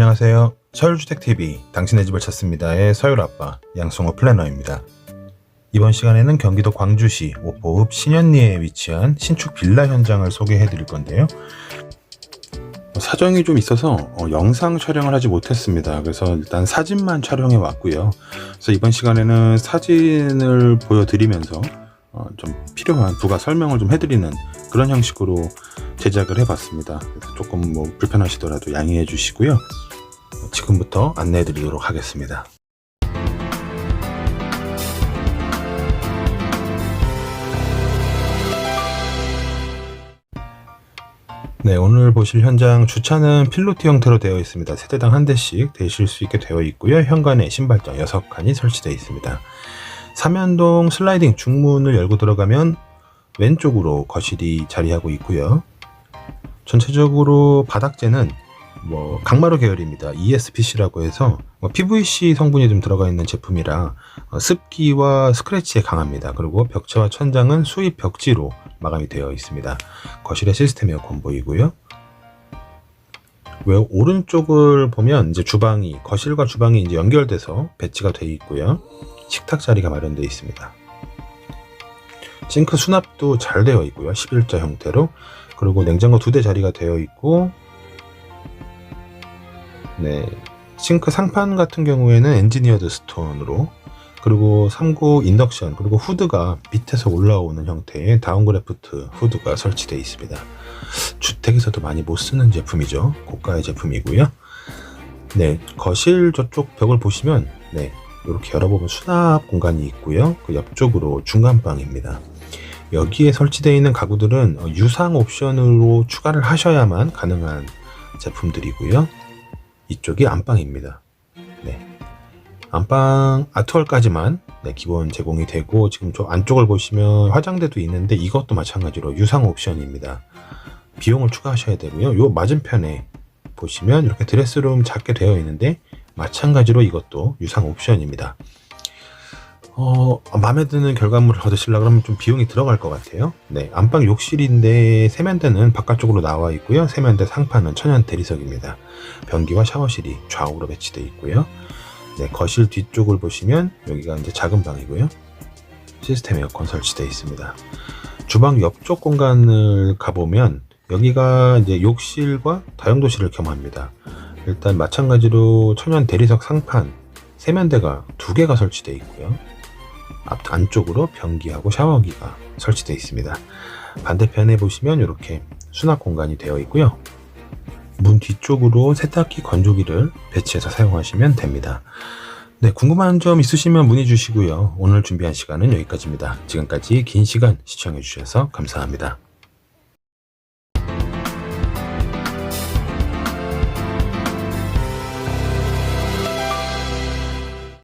안녕하세요. 서울주택TV 당신의 집을 찾습니다의 서울아빠 양승호 플래너입니다. 이번 시간에는 경기도 광주시 오포읍 신현리에 위치한 신축 빌라 현장을 소개해 드릴 건데요. 사정이 좀 있어서 어, 영상 촬영을 하지 못했습니다. 그래서 일단 사진만 촬영해 왔고요. 그래서 이번 시간에는 사진을 보여드리면서 어, 좀 필요한 부가 설명을 좀 해드리는 그런 형식으로 제작을 해봤습니다. 조금 뭐 불편하시더라도 양해해 주시고요. 지금부터 안내해 드리도록 하겠습니다. 네, 오늘 보실 현장 주차는 필로티 형태로 되어 있습니다. 세대당 한 대씩 대실 수 있게 되어 있고요. 현관에 신발장 6칸이 설치되어 있습니다. 삼연동 슬라이딩 중문을 열고 들어가면 왼쪽으로 거실이 자리하고 있고요. 전체적으로 바닥재는 뭐 강마루 계열입니다. ESPC라고 해서 뭐 PVC 성분이 좀 들어가 있는 제품이라 어, 습기와 스크래치에 강합니다. 그리고 벽체와 천장은 수입 벽지로 마감이 되어 있습니다. 거실에 시스템 에어컨 보이고요. 왜 오른쪽을 보면 이제 주방이 거실과 주방이 이제 연결돼서 배치가 되어 있고요. 식탁 자리가 마련되어 있습니다. 싱크 수납도 잘 되어 있고요. 11자 형태로 그리고 냉장고 두 대 자리가 되어 있고 네 싱크 상판 같은 경우에는 엔지니어드 스톤으로 그리고 3구 인덕션 그리고 후드가 밑에서 올라오는 형태의 다운그래프트 후드가 설치되어 있습니다. 주택에서도 많이 못 쓰는 제품이죠. 고가의 제품이고요. 네 거실 저쪽 벽을 보시면 네 이렇게 열어보면 수납 공간이 있고요. 그 옆쪽으로 중간방입니다. 여기에 설치되어 있는 가구들은 어, 유상 옵션으로 추가를 하셔야만 가능한 제품들이고요. 이쪽이 안방입니다. 네. 안방 아트월까지만 네, 기본 제공이 되고 지금 저 안쪽을 보시면 화장대도 있는데 이것도 마찬가지로 유상 옵션입니다. 비용을 추가하셔야 되고요. 요 맞은편에 보시면 이렇게 드레스룸 작게 되어 있는데 마찬가지로 이것도 유상 옵션입니다. 어, 마음에 드는 결과물을 얻으시려고 하면 좀 비용이 들어갈 것 같아요. 네, 안방 욕실인데 세면대는 바깥쪽으로 나와 있고요. 세면대 상판은 천연 대리석입니다. 변기와 샤워실이 좌우로 배치되어 있고요. 네, 거실 뒤쪽을 보시면 여기가 이제 작은 방이고요. 시스템 에어컨 설치되어 있습니다. 주방 옆쪽 공간을 가보면 여기가 이제 욕실과 다용도실을 겸합니다. 일단 마찬가지로 천연 대리석 상판, 세면대가 두 개가 설치되어 있고요. 앞 안쪽으로 변기하고 샤워기가 설치되어 있습니다. 반대편에 보시면 이렇게 수납 공간이 되어 있고요. 문 뒤쪽으로 세탁기 건조기를 배치해서 사용하시면 됩니다. 네, 궁금한 점 있으시면 문의 주시고요. 오늘 준비한 시간은 여기까지입니다. 지금까지 긴 시간 시청해 주셔서 감사합니다.